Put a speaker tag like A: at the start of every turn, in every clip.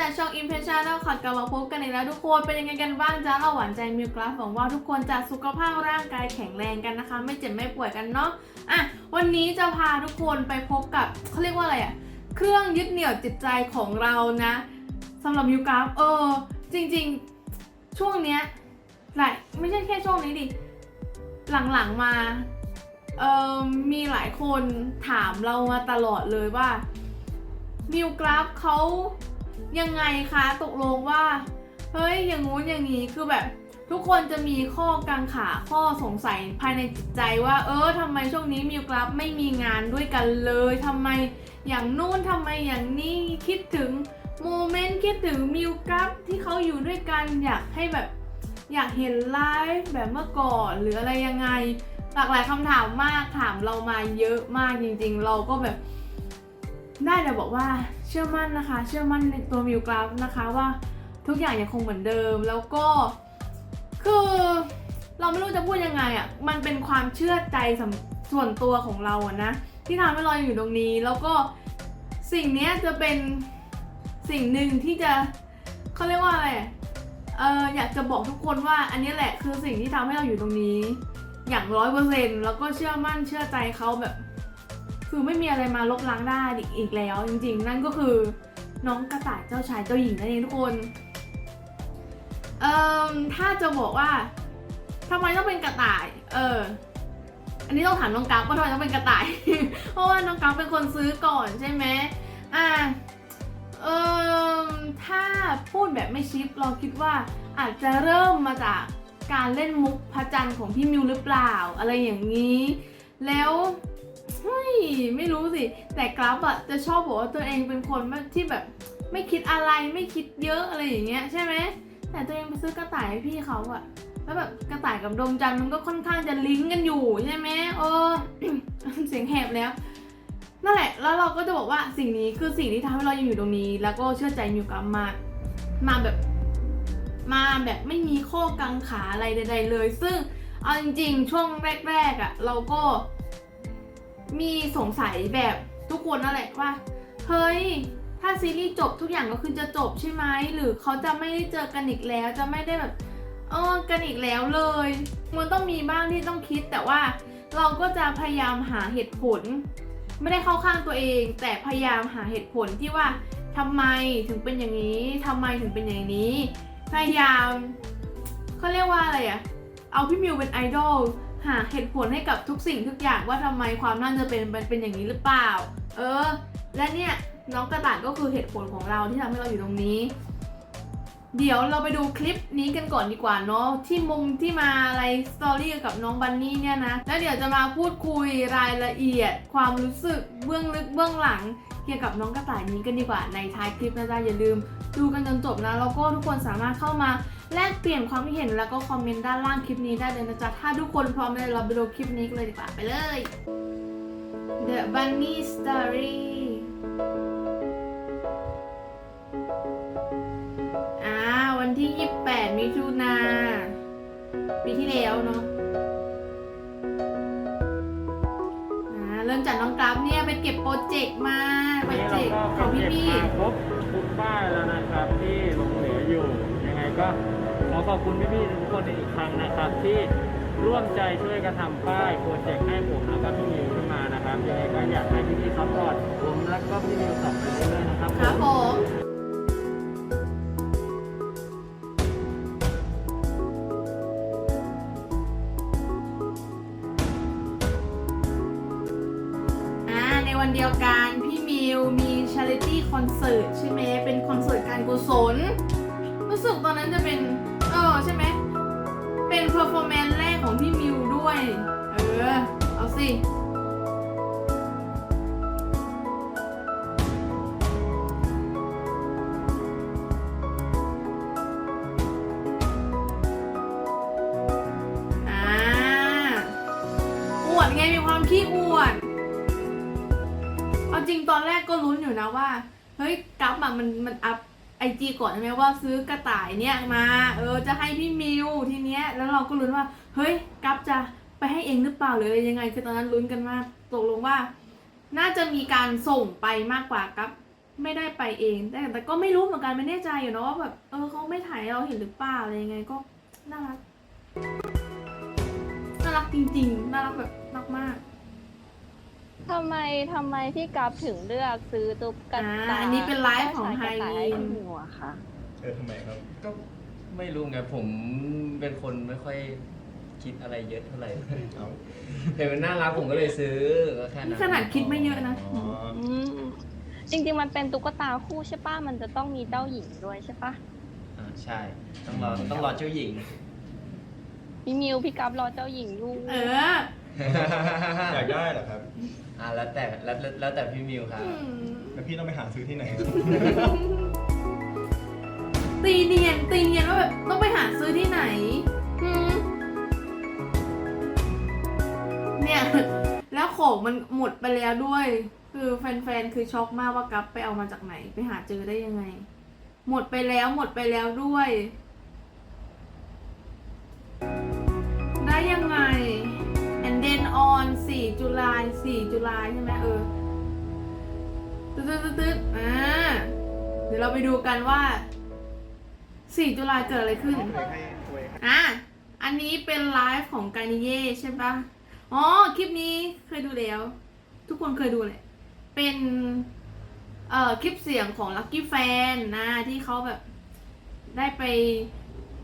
A: จากช่อง Impression แล้วค่ะกลับมาพบกันอีกแล้วทุกคน เป็นยังไงกันบ้างจ้าเราหวานใจมิวกราฟหวังว่าทุกคนจะสุขภาพร่างกายแข็งแรงกันนะคะ ไม่เจ็บไม่ป่วยกันเนาะอะวันนี้จะพาทุกคนไปพบกับเขาเรียกว่าอะไรอะเครื่องยึดเหนี่ยวจิตใจของเรานะสำหรับมิวกราฟเออ จริงๆ ช่วงเนี้ยหลายไม่ใช่แค่ช่วงนี้ดิหลังๆมาเออมีหลายคนถามเรามาตลอดเลยว่ามิวกราฟเขา ยังไงคะตกลงว่า เฮ้ยอย่างงู้นอย่างนี้คือแบบทุกคนจะมีข้อกังขาข้อสงสัยภายในจิตใจว่า เออทำไมช่วงนี้มิวกราฟไม่มีงานด้วยกันเลยทำไมอย่างนู่นทำไมอย่างนี้คิดถึงโมเมนต์คิดถึงมิวกราฟที่เขาอยู่ด้วยกันอยากให้แบบอยากเห็นไลฟ์แบบเมื่อก่อนหรืออะไรยังไง หลากหลายคำถามมากถามเรามาเยอะมากจริง ๆ เราก็แบบได้แต่บอกว่า เชื่อมั่นนะคะ เชื่อมั่นในตัวมิวกราฟนะคะว่าทุกอย่างยังคงเหมือนเดิม แล้วก็คือเราไม่รู้จะพูดยังไงอะ่ะ มันเป็นความเชื่อใจส,ส่วนตัวของเราอะนะที่ทำให้เราอยู่ตรงนี้ แล้วก็สิ่งนี้จะเป็นสิ่งหนึ่งที่จะเขาเรียกว่าอะไรเอออยากจะบอกทุกคนว่าอันนี้แหละคือสิ่งที่ทำให้เราอยู่ตรงนี้ อย่างร้อยเปอร์เซ็นต์แล้วก็เชื่อมั่นเชื่อใจเขาแบบ คือไม่มีอะไรมาลบล้างได้อีกแล้ว จริง ๆ นั่นก็คือน้องกระต่ายเจ้าชายเจ้าหญิงนั่นเองทุกคนเอ่อถ้าจะบอกว่าทำไมต้องเป็นกระต่าย เออ อันนี้ต้องถามน้องกราฟว่าทำไมต้องเป็นกระต่าย เพราะว่าน้องกราฟเป็นคนซื้อก่อนใช่ไหมอ่าเออถ้าพูดแบบไม่ชิปเราคิดว่าอาจจะเริ่มมาจากการเล่นมุกพระจันทร์ของพี่มิวหรือเปล่า อะไรอย่างนี้ แล้ว เฮ้ยไม่รู้สิ แต่กราฟอะจะชอบบอกว่าตัวเองเป็นคนที่แบบไม่คิดอะไรไม่คิดเยอะอะไรอย่างเงี้ยใช่ไหมแต่ตัวเองไปซื้อกระต่ายให้พี่เขาอะแล้วแบบกระต่ายกับดวงจันทร์มันก็ค่อนข้างจะลิงก์กันอยู่ใช่ไหมเออเสียงแหบแล้วนั่นแหละ แล้วเราก็จะบอกว่าสิ่งนี้คือสิ่งที่ทำให้เรายังอยู่ตรงนี้ แล้วก็เชื่อใจมิวกราฟมากมาแบบ มาแบบไม่มีข้อกังขาอะไรใด ๆ เลย ซึ่งเอาจริงๆช่วงแรกๆอะเราก็ มีสงสัยแบบทุกคนนั่นแหละว่า เฮ้ย ถ้าซีรีส์จบทุกอย่างก็คือจะจบใช่ไหมหรือเขาจะไม่ได้เจอกันอีกแล้วจะไม่ได้แบบเออกันอีกแล้วเลย มันต้องมีบ้างที่ต้องคิดแต่ว่าเราก็จะพยายามหาเหตุผล ไม่ได้เข้าข้างตัวเอง แต่พยายามหาเหตุผลที่ว่าทำไมถึงเป็นอย่างนี้ทำไมถึงเป็นอย่างนี้ พยายามเขาเรียกว่าอะไรอะเอาพี่มิวเป็นไอดอล หาเหตุผลให้กับทุกสิ่งทุกอย่างว่าทำไมความน่าจะเป็นเป็นอย่างนี้หรือเปล่า เออ และเนี่ยน้องกระต่ายก็คือเหตุผลของเราที่ทำให้เราอยู่ตรงนี้ เดี๋ยวเราไปดูคลิปนี้กันก่อนดีกว่าเนาะที่มุมที่มาอะไรสตอรี่กับน้องบันนี่เนี่ยนะ แล้วเดี๋ยวจะมาพูดคุยรายละเอียด ความรู้สึกเบื้องลึกเบื้องหลัง เกี่ยวกับน้องกระต่ายนี้กันดีกว่าในท้ายคลิปนะจ๊ะอย่าลืม ดูกันจนจบนะแล้วก็ทุกคนสามารถเข้ามา แลกเปลี่ยนความคิดเห็นแล้วก็คอมเมนต์ด้านล่างคลิปนี้ได้เลยนะจ๊ะ ถ้าทุกคนพร้อมแล้วเราไปดูคลิปนี้กันเลยดีกว่า ไปเลย The Bunny Story อ่าวันที่ 28 มิถุนาปีที่แล้วเนาะเริ่มจากน้องกราฟเนี่ยไปเก็บโปรเจกต์มาโปรเจกต์ของพี่พี่
B: มาครบทุกป้ายแล้วนะครับที่หลงเหลืออยู่ ยังไงก็ ขอบคุณพี่ๆทุกคนอีกครั้งนะครับ ที่ร่วมใจช่วยกันทำป้ายโปรเจกต์ให้ผมแล้วก็พี่มิวขึ้นมานะครับยังไงก็อยากให้พี่ๆซัพพอร์ตผมแล้วก็พี่มิวต่อไปเรื่อยๆนะครับ
A: ครับผมอ่าในวันเดียวกันพี่มิวมี charity concert ใช่ไหมเป็นคอนเสิร์ตการกุศลรู้สึกตอนนั้นจะเป็น ใช่ไหม เป็น performance แรกของพี่มิวด้วย เออ เอาสิ อ่า อวดไงมีความขี้อวด เอาจริงตอนแรกก็ลุ้นอยู่นะว่า เฮ้ยกัฟอะมันมันอัพ ไอจีก่อนใช่ไหมว่าซื้อกระต่ายเนี่ยมา เออจะให้พี่มิวทีเนี้ยแล้วเราก็ลุ้นว่า เฮ้ยกัฟจะไปให้เองหรือเปล่าหรืออะไรยังไงคือตอนนั้นลุ้นกันมากตกลงว่า น่าจะมีการส่งไปมากกว่ากัฟไม่ได้ไปเอง แต่แต่ก็ไม่รู้เหมือนกันไม่แน่ใจอยู่เนาะว่าแบบเออเขาไม่ถ่ายเราเห็นหรือเปล่าอะไรยังไงก็น่ารักน่ารักจริงๆน่ารักแบบรักมาก
C: ทำไมทำไมพี่กัฟถึงเลือกซื้อตุ๊ก
A: อ่า
C: ตา
A: อันนี้เป็นไลฟ์ของไฮ
C: กระต่าย
A: รีน
C: ให้หัวค่ะ
D: เออทำไมครับ
E: ก็ไม่รู้ไงผมเป็นคนไม่ค่อยคิดอะไรเยอะเท่าไหร่
D: เอา
E: เห็นมันน่ารักผมก็เลยซื้อก็แค่
A: นี่
E: นั้น
A: ขนาดคิดไม่เยอะนะ
D: อ๋อ
C: อืมจริงๆมันเป็นตุ๊กตาคู่ใช่ปะมันจะต้องมีเจ้าหญิงด้วยใช่ปะ
E: อ่าใช่ ต้องรอต้องรอเจ้าหญิง
C: พี่มิวพี่กัฟรอเจ้าหญิงอยู่
A: เออ
D: อยากได้เหรอครับ
E: อ่าแล้วแต่แล้วแล้วแล้วแต่พี่มิวครับ
A: อืม
D: แล้วพี่ต้องไปหาซื้อที่ไหน
A: ตีเนียนตีเนียนว่าแบบต้องไปหาซื้อที่ไหนหืมเนี่ย แล้วของมันหมดไปแล้วด้วย คือแฟนๆ คือช็อกมากว่ากัฟไปเอามาจากไหน ไปหาเจอได้ยังไง หมดไปแล้วหมดไปแล้วด้วย จุลาย4จุลายใช่ไหมเออตึ๊ดตึ๊ดตึ๊ดอ่าเดี๋ยวเราไปดูกันว่า4จุลายเกิดอะไรขึ้น อะ อันนี้เป็นไลฟ์ของกานิเย่ใช่ปะอ๋อ คลิปนี้เคยดูแล้ว ทุกคนเคยดูแหละ เป็น เอ่อ คลิปเสียงของลั c กี้แฟนนะที่เขาแบบ ได้ไป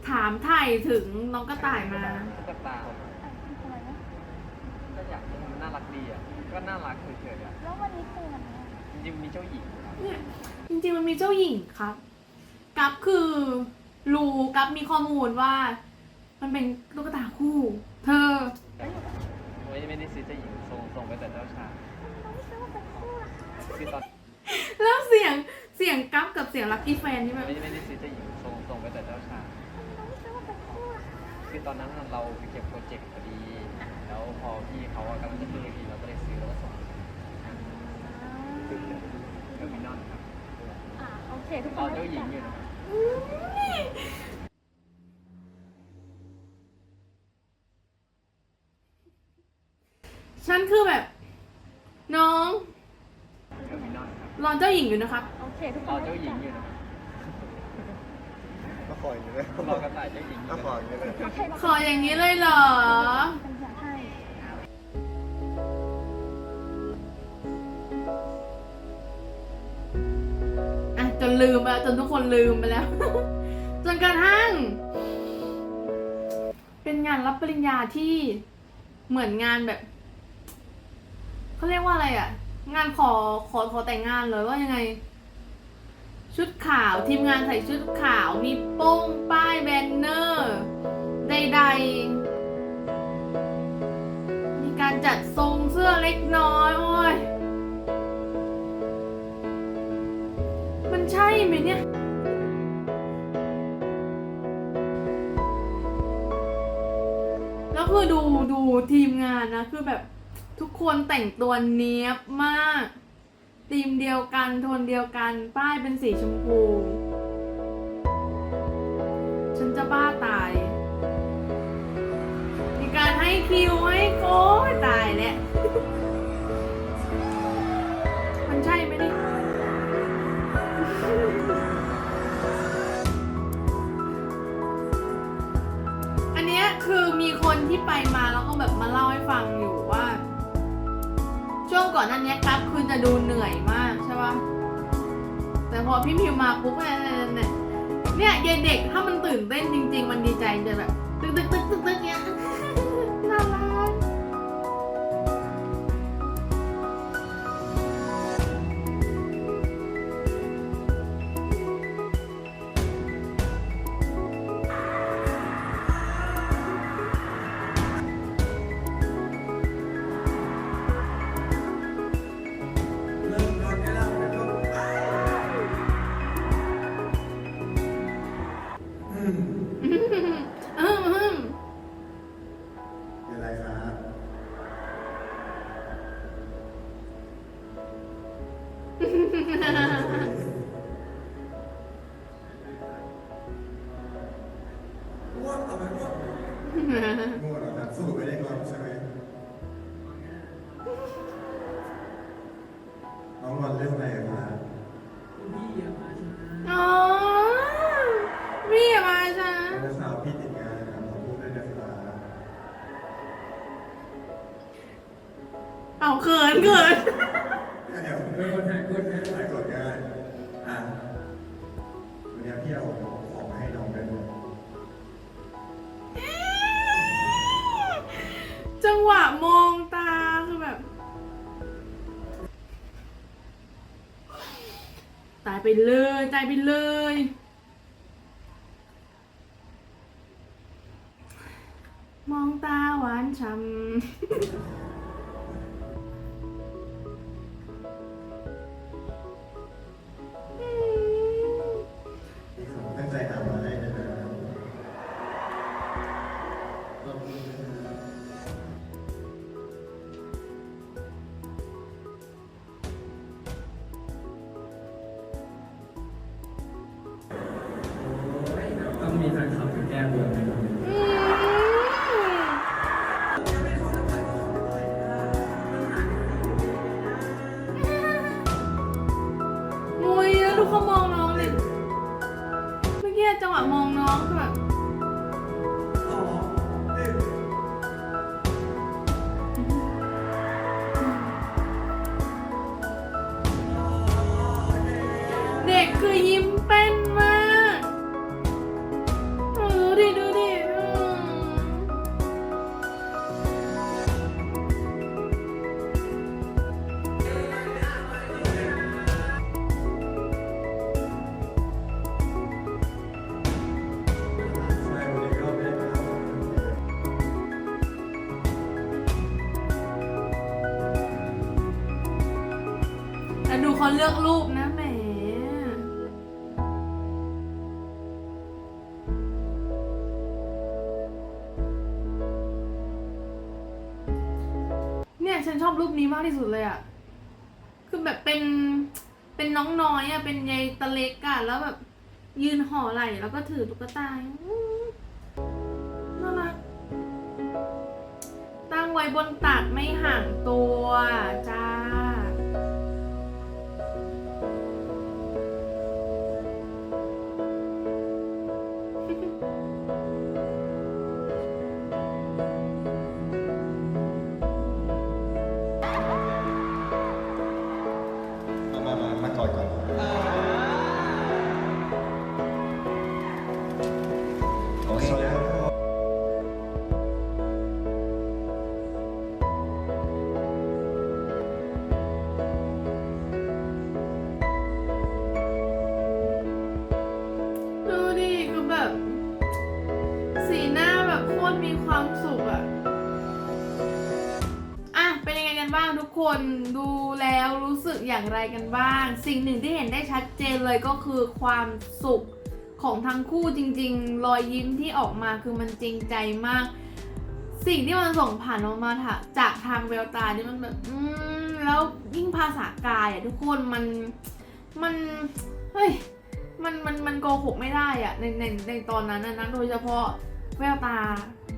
A: ถามไถ่ถึงน้องกระต่ายมา
E: ตุ๊กตาก็อยากให้มันน่ารักดีอะ ก็ น่ารักเฉยๆอะ
C: แล้ววันนี้คือวันนี้
E: จริงๆมีเจ้าหญิงครับ
A: เนี่ยจริงๆมันมีเจ้าหญิงครับ กับคือรู้กับมีข้อมูลว่า มันเป็นตุ๊กตาคู่ เธอ
E: ไม่ไม่ได้ซื้อเจ้าหญิงส่งส่งไปแต่เจ้าชายคือตอน
A: แล้วเสียงเสียงกัฟกับเสียงลักกี้แฟนนี่แบบ
E: ไม่ไม่ได้ซื้อเจ้าหญิงส่งส่งไปแต่เจ้าชายคือตอนนั้นเราไปเก็บโปรเจกต์พอดี แล้วพอพี่เขาอะกำลังจะขึ้นเวทีเราก็เลยซื้อแล้วก็ส่งเออร์มินอนครับ
C: อ่าโอเคทุกค
E: รอนเจ้าหญิงอยู่นะครับ
A: ฉันคือแบบ น้อง
E: เออร์มินอนครับ
A: รอเจ้าหญิงอยู่นะครับ
C: โอเคทุกค
E: รอนเจ้าหญิงอยู่นะครับ
D: ก็คอยอย่างนี้เลย
E: รอกระต่ายเจ้าหญิงอยู่
D: ก็
E: นะ
D: คอยอย่างนี้เลย
C: โอเค
A: ขออย่างนี้เลยเหรอ
C: เป็น
A: ลืมไปแล้วจนทุกคนลืมไปแล้ว จนกระทั่ง เป็นงานรับปริญญาที่เหมือนงานแบบเขาเรียกว่าอะไรอะ งานขอขอขอแต่งงานเลยว่ายังไง ชุดขาวทีมงานใส่ชุดขาวมีโป้งป้ายแบน คือดูดูทีมงานนะ คือแบบทุกคนแต่งตัวเนี้ยบมากธีมเดียวกันโทนเดียวกัน ป้ายเป็นสีชมพู ฉันจะบ้าตาย มีการให้คิวให้โค้ตายแล้วมันใช่ไหมเนี่ย ที่ไปมาแล้วก็แบบมาเล่าให้ฟังอยู่ว่า ช่วงก่อนนั้นเนี้ยครับคือจะดูเหนื่อยมากใช่ปะแต่พอพี่พิวมาปุ๊บเนี่ยเนี่ยเนี่ยเด็กถ้ามันตื่นเต้นจริง ๆ มันดีใจจะแบบตึ๊กตึ๊กตึ๊กตึ๊กเนี้ย เินเดี๋ยวเรื่องคนไท
D: ยคนไทยหายกดงายอะ
B: วันนี้พี่เอาข
A: องมาให้น้องด้วยนะจังหวะมองตาคือแบบ ตายไปเล
D: ย ตา
A: ยไปเลย กคือยิ้มเป็น ฉันชอบรูปนี้มากที่สุดเลยอะคือแบบเป็นเป็นน้องน้อยอะเป็นยายตะเล็กอะแล้วแบบยืนห่อไหล่แล้วก็ถือตุ๊กตาน่ารักตั้งไว้บนตักไม่ห่างตัวจ้า
D: อ
A: ย่างไรกันบ้าง สิ่งหนึ่งที่เห็นได้ชัดเจนเลยก็คือความสุขของทั้งคู่จริง ๆ รอยยิ้มที่ออกมาคือมันจริงใจมาก สิ่งที่มันส่งผ่านออกมาจากทางแววตานี่มันแบบอืมแล้วยิ่งภาษากายอะทุกคนมันมันเฮ้ยมันมันมันโกหกไม่ได้อะในในในตอนนั้นนะนะโดยเฉพาะแววตา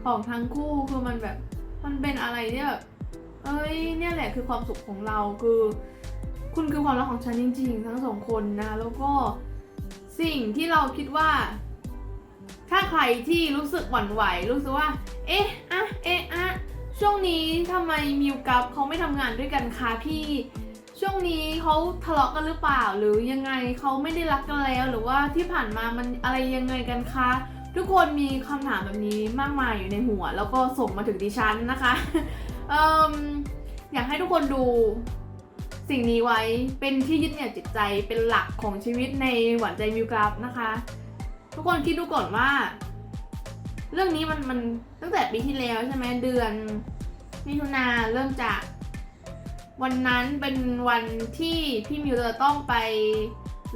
A: ของทั้งคู่คือมันแบบมันเป็นอะไรที่แบบเอ้ยเนี่ยแหละคือความสุขของเราคือ คุณคือความรักของฉันจริง ๆ ทั้งสองคนนะแล้วก็สิ่งที่เราคิดว่า ถ้าใครที่รู้สึกหวั่นไหว รู้สึกว่า เอ๊ะอะเอ๊ะอะช่วงนี้ทำไมมิวกับเขาไม่ทำงานด้วยกันคะพี่ ช่วงนี้เขาทะเลาะกันหรือเปล่า หรือยังไงเขาไม่ได้รักกันแล้ว หรือว่าที่ผ่านมามันอะไรยังไงกันคะทุกคนมีคำถามแบบนี้มากมายอยู่ในหัว แล้วก็ส่งมาถึงดิฉันนะคะ เอิ่มอยากให้ทุกคนดู สิ่งนี้ไว้เป็นที่ยึดเหนี่ยวจิตใจเป็นหลักของชีวิตในหวานใจมิวกราฟนะคะ ทุกคนคิดดูก่อนว่า เรื่องนี้มันมันตั้งแต่ปีที่แล้วใช่ไหมเดือนมิถุนาเริ่มจาก วันนั้นเป็นวันที่พี่มิวจะต้องไป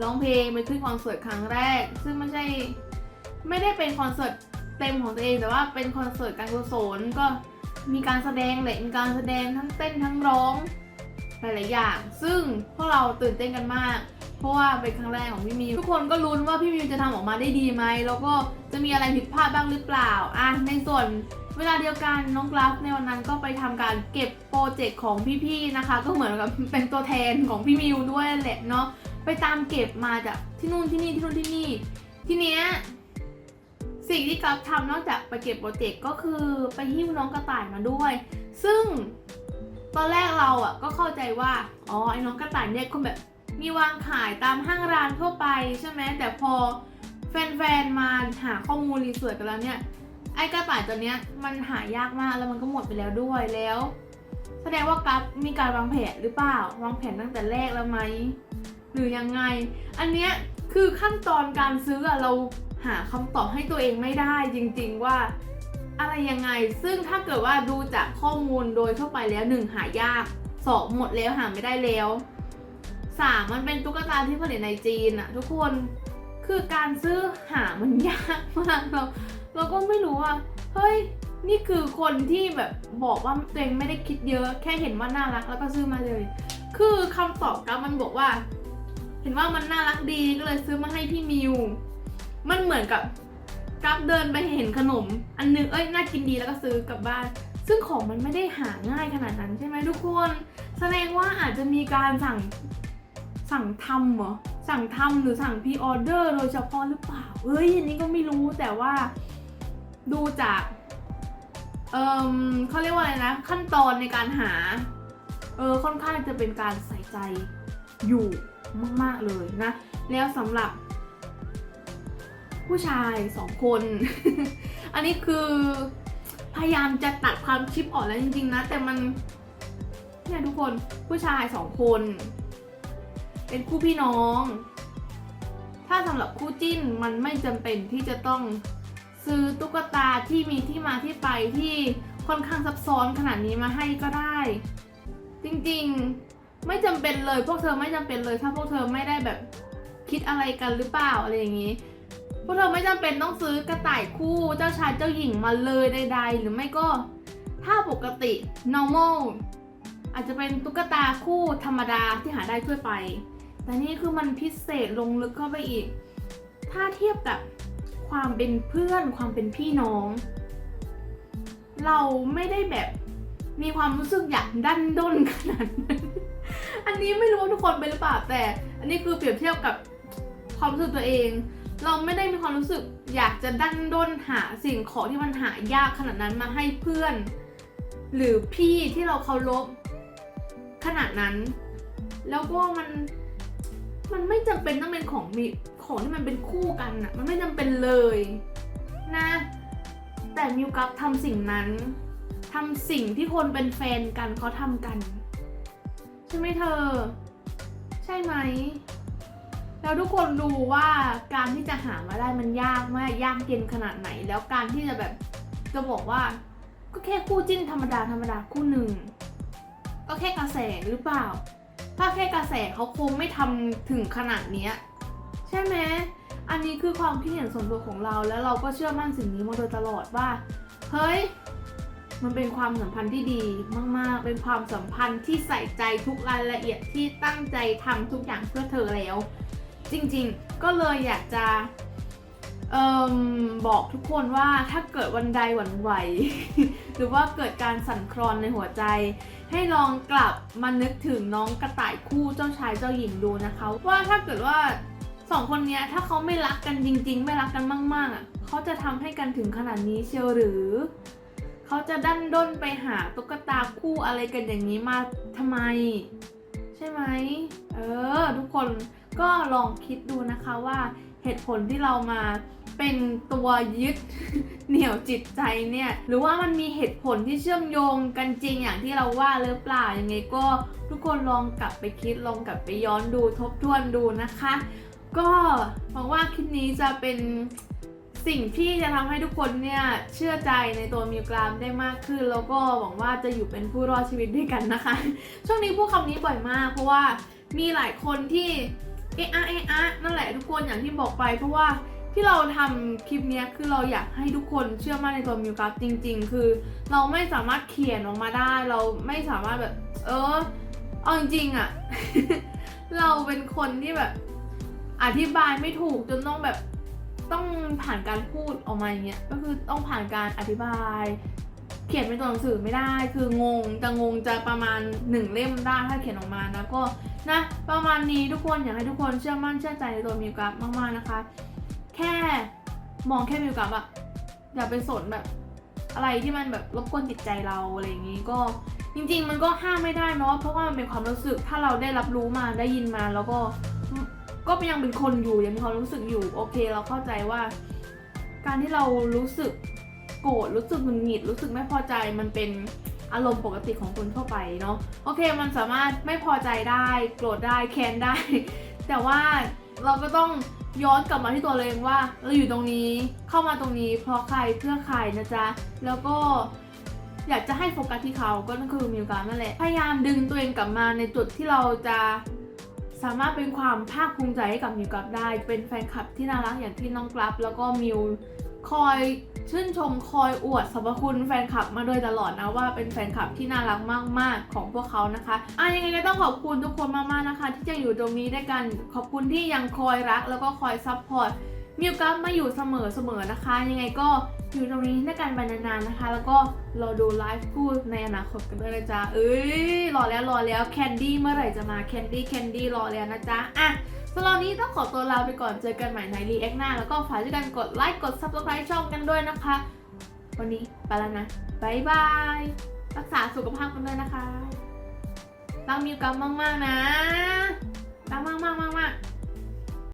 A: ร้องเพลงไปขึ้นคอนเสิร์ตครั้งแรก ซึ่งไม่ใช่ไม่ได้เป็นคอนเสิร์ตเต็มของตัวเองแต่ว่าเป็นคอนเสิร์ตการกุศลก็มีการแสดงแหละมีการแสดงทั้งเต้นทั้งร้อง หลายๆอย่าง ซึ่งพวกเราตื่นเต้นกันมาก เพราะว่าเป็นครั้งแรกของพี่มิวทุกคนก็ลุ้นว่าพี่มิวจะทำออกมาได้ดีไหมแล้วก็จะมีอะไรผิดพลาดบ้างหรือเปล่าอะในส่วนเวลาเดียวกันน้องกราฟในวันนั้นก็ไปทำการเก็บโปรเจกต์ของพี่ๆนะคะ ก็เหมือนกับเป็นตัวแทนของพี่มิวด้วยแหละเนาะไปตามเก็บมาจากที่นู่นที่นี่ที่นู่นที่นี่ ทีเนี้ยสิ่งที่กราฟทำนอกจากไปเก็บโปรเจกต์ก็คือไปหิ้วน้องกระต่ายมาด้วย ซึ่ง ตอนแรกเราอะก็เข้าใจว่า อ๋อไอ้น้องกระต่ายเนี่ยคงแบบมีวางขายตามห้างร้านทั่วไปใช่ไหมแต่พอแฟนๆมาหาข้อมูลรีเสิร์ชกันแล้วเนี่ย ไอ้กระต่ายตัวเนี้ยมันหายากมากแล้วมันก็หมดไปแล้วด้วยแล้ว แสดงว่ากัฟมีการวางแผนหรือเปล่าวางแผนตั้งแต่แรกแล้วไหมหรือยังไง อันเนี้ยคือขั้นตอนการซื้ออะเราหาคำตอบให้ตัวเองไม่ได้จริง ๆว่า อะไรยังไง ซึ่งถ้าเกิดว่าดูจากข้อมูลโดยทั่วไปแล้วหนึ่งหายากสองหมดแล้วหาไม่ได้แล้วสามมันเป็นตุ๊กตาที่ผลิตในจีนอะทุกคนคือการซื้อหามันยากมากเราเราก็ไม่รู้ว่าเฮ้ยนี่คือคนที่แบบบอกว่าตัวเองไม่ได้คิดเยอะ แค่เห็นว่าน่ารักแล้วก็ซื้อมาเลย คือคำตอบกับมันบอกว่า เห็นว่ามันน่ารักดีก็เลยซื้อมาให้พี่มิว มันเหมือนกับ กับเดินไปเห็นขนม อันนึงเอ้ยน่ากินดีแล้วก็ซื้อกลับบ้าน ซึ่งของมันไม่ได้หาง่ายขนาดนั้นใช่ไหมทุกคน แสดงว่าอาจจะมีการสั่งสั่งทำเหรอสั่งทำหรือสั่งพรีออเดอร์โดยเฉพาะหรือเปล่าเฮ้ยอันนี้ก็ไม่รู้แต่ว่าดูจากเอ่อเขาเรียกว่าอะไรนะ ขั้นตอนในการหา เออค่อนข้างจะเป็นการใส่ใจอยู่มาก ๆ เลยนะ แล้วสำหรับ ผู้ชายสองคน อันนี้คือพยายามจะตัดความชิปออกแล้วจริงๆนะ แต่มันเนี่ยทุกคนผู้ชายสองคน เป็นคู่พี่น้อง ถ้าสำหรับคู่จิ้นมันไม่จำเป็นที่จะต้องซื้อตุ๊กตาที่มีที่มาที่ไปที่ค่อนข้างซับซ้อนขนาดนี้มาให้ก็ได้ จริงๆไม่จำเป็นเลยพวกเธอไม่จำเป็นเลย ถ้าพวกเธอไม่ได้แบบคิดอะไรกันหรือเปล่าอะไรอย่างนี้ พวกเธอไม่จำเป็นต้องซื้อกระต่ายคู่เจ้าชายเจ้าหญิงมาเลยใดๆ หรือไม่ก็ถ้าปกติ normal อาจจะเป็นตุ๊กตาคู่ธรรมดาที่หาได้ทั่วไป แต่นี่คือมันพิเศษลงลึกเข้าไปอีก ถ้าเทียบกับความเป็นเพื่อนความเป็นพี่น้อง เราไม่ได้แบบมีความรู้สึกอยากดันด้นขนาดนั้น อันนี้ไม่รู้ว่าทุกคนเป็นหรือเปล่าแต่ อันนี้คือเปรียบเทียบกับความรู้สึกตัวเอง เราไม่ได้มีความรู้สึกอยากจะดันด้นหาสิ่งของที่มันหายากขนาดนั้นมาให้เพื่อน หรือพี่ที่เราเคารพขนาดนั้น แล้วก็มันมันไม่จำเป็นต้องเป็นของมีของที่มันเป็นคู่กันอะมันไม่จำเป็นเลยนะ แต่มิวกับทำสิ่งนั้นทำสิ่งที่คนเป็นแฟนกันเขาทำกัน ใช่ไหมเธอ ใช่ไหม แล้วทุกคนดูว่าการที่จะหามาได้มันยากมากยากเย็นขนาดไหน แล้วการที่จะแบบจะบอกว่า ก็แค่คู่จิ้นธรรมดาธรรมดาคู่หนึ่งก็แค่กระแสหรือเปล่า ถ้าแค่กระแสเขาคงไม่ทำถึงขนาดเนี้ยใช่ไหมอันนี้คือความคิดเห็นส่วนตัวของเราแล้วเราก็เชื่อมั่นสิ่งนี้มาโดยตลอดว่า เฮ้ย มันเป็นความสัมพันธ์ที่ดีมาก ๆ เป็นความสัมพันธ์ที่ใส่ใจทุกรายละเอียดที่ตั้งใจทำทุกอย่างเพื่อเธอแล้ว จริงๆ ก็เลยอยากจะเอ่มบอกทุกคนว่าถ้าเกิดวันใดหวั่นไหว หรือว่าเกิดการสั่นคลอนในหัวใจ ให้ลองกลับมานึกถึงน้องกระต่ายคู่เจ้าชายเจ้าหญิงดูนะคะ ว่าถ้าเกิดว่าสองคนนี้ถ้าเขาไม่รักกันจริง ๆ ไม่รักกันมากๆอะเขาจะทำให้กันถึงขนาดนี้เชียวหรือเขาจะดันด้นไปหาตุ๊กตาคู่อะไรกันอย่างนี้มาทำไม ใช่ไหมเออ ทุกคน ก็ลองคิดดูนะคะว่าเหตุผลที่เรามาเป็นตัวยึดเหนี่ยวจิตใจเนี่ย หรือว่ามันมีเหตุผลที่เชื่อมโยงกันจริงอย่างที่เราว่าหรือเปล่ายังไงก็ทุกคนลองกลับไปคิดลองกลับไปย้อนดูทบทวนดูนะคะ ก็หวังว่าคลิปนี้จะเป็นสิ่งที่จะทำให้ทุกคนเนี่ยเชื่อใจในตัวมิวกรามได้มากขึ้น แล้วก็หวังว่าจะอยู่เป็นผู้รอดชีวิตด้วยกันนะคะ ช่วงนี้พูดคำนี้บ่อยมาก เพราะว่ามีหลายคนที่ เอะอะเอะอะนั่นแหละทุกคนอย่างที่บอกไปเพราะว่าที่เราทำคลิปนี้คือเราอยากให้ทุกคนเชื่อมั่นในตัวมิวกราฟจริง ๆ คือ เราไม่สามารถเขียนออกมาได้ เราไม่สามารถแบบ เออเอาจริงๆอะเราเป็นคนที่แบบ อธิบายไม่ถูกจนต้องแบบต้องผ่านการพูดออกมาอย่างเงี้ยก็คือต้องผ่านการอธิบาย เขียนเป็นตัวหนังสือไม่ได้ คืองงจะงงจะประมาณหนึ่งเล่มได้ถ้าเขียนออกมานะก็ นะประมาณนี้ทุกคนอยากให้ทุกคนเชื่อมั่นเชื่อใจในตัวมิวกราฟมากๆนะคะ แค่มองแค่มิวกราฟอะอย่าไปสนแบบ อะไรที่มันแบบรบกวนจิตใจเราอะไรอย่างงี้ก็จริง ๆ มันก็ห้ามไม่ได้เนาะเพราะว่ามันเป็นความรู้สึกถ้าเราได้รับรู้มาได้ยินมาแล้วก็ก็ยังเป็นคนอยู่ยังมีความรู้สึกอยู่โอเค เราเข้าใจว่า การที่เรารู้สึกโกรธรู้สึกหงุดหงิดรู้สึกไม่พอใจมันเป็น อารมณ์ปกติของคนทั่วไปเนาะโอเคมันสามารถไม่พอใจได้โกรธได้แค้นได้ แต่ว่าเราก็ต้องย้อนกลับมาที่ตัวเองว่า เราอยู่ตรงนี้เข้ามาตรงนี้ เพราะใครเพื่อใครนะจ๊ะแล้วก็อยากจะให้โฟกัสที่เขาก็นั่นคือมิวการนั่นแหละพยายามดึงตัวเองกลับมาในจุดที่เราจะสามารถเป็นความภาคภูมิใจให้กับมิวกราฟได้ เป็นแฟนคลับที่น่ารักอย่างที่น้องกราฟแล้วก็มิว คอยชื่นชมคอยอวดสรรพคุณแฟนคลับมาโดยตลอดนะว่าเป็นแฟนคลับที่น่ารักมากๆของพวกเขานะคะอะยังไงก็ต้องขอบคุณทุกคนมากๆนะคะ ที่จะอยู่ตรงนี้ด้วยกันขอบคุณที่ยังคอยรัก แล้วก็คอยซัพพอร์ตมิวกัฟมาอยู่เสมอเสมอนะคะ ยังไงก็อยู่ตรงนี้ด้วยกันไปนานๆนะคะ แล้วก็รอดูไลฟ์คู่ในอนาคตกันด้วยนะจ๊ะเอ้ยรอแล้วรอแล้วแคนดี้เมื่อไหร่จะมาแคนดี้แคนดี้รอแล้วนะจ๊ะอะ สำหรับนนี้ต้องขอตัวลาไปก่อนเจอกันใหม่ในรีแอคหน้า แล้วก็ฝากด้วยกันกดไลค์กด subscribe ช่องกันด้วยนะคะ วันนี้ไปแล้วนะบายบาย รักษาสุขภาพกันด้วยนะคะรักมิวกัฟมากๆนะรักมากๆมากๆ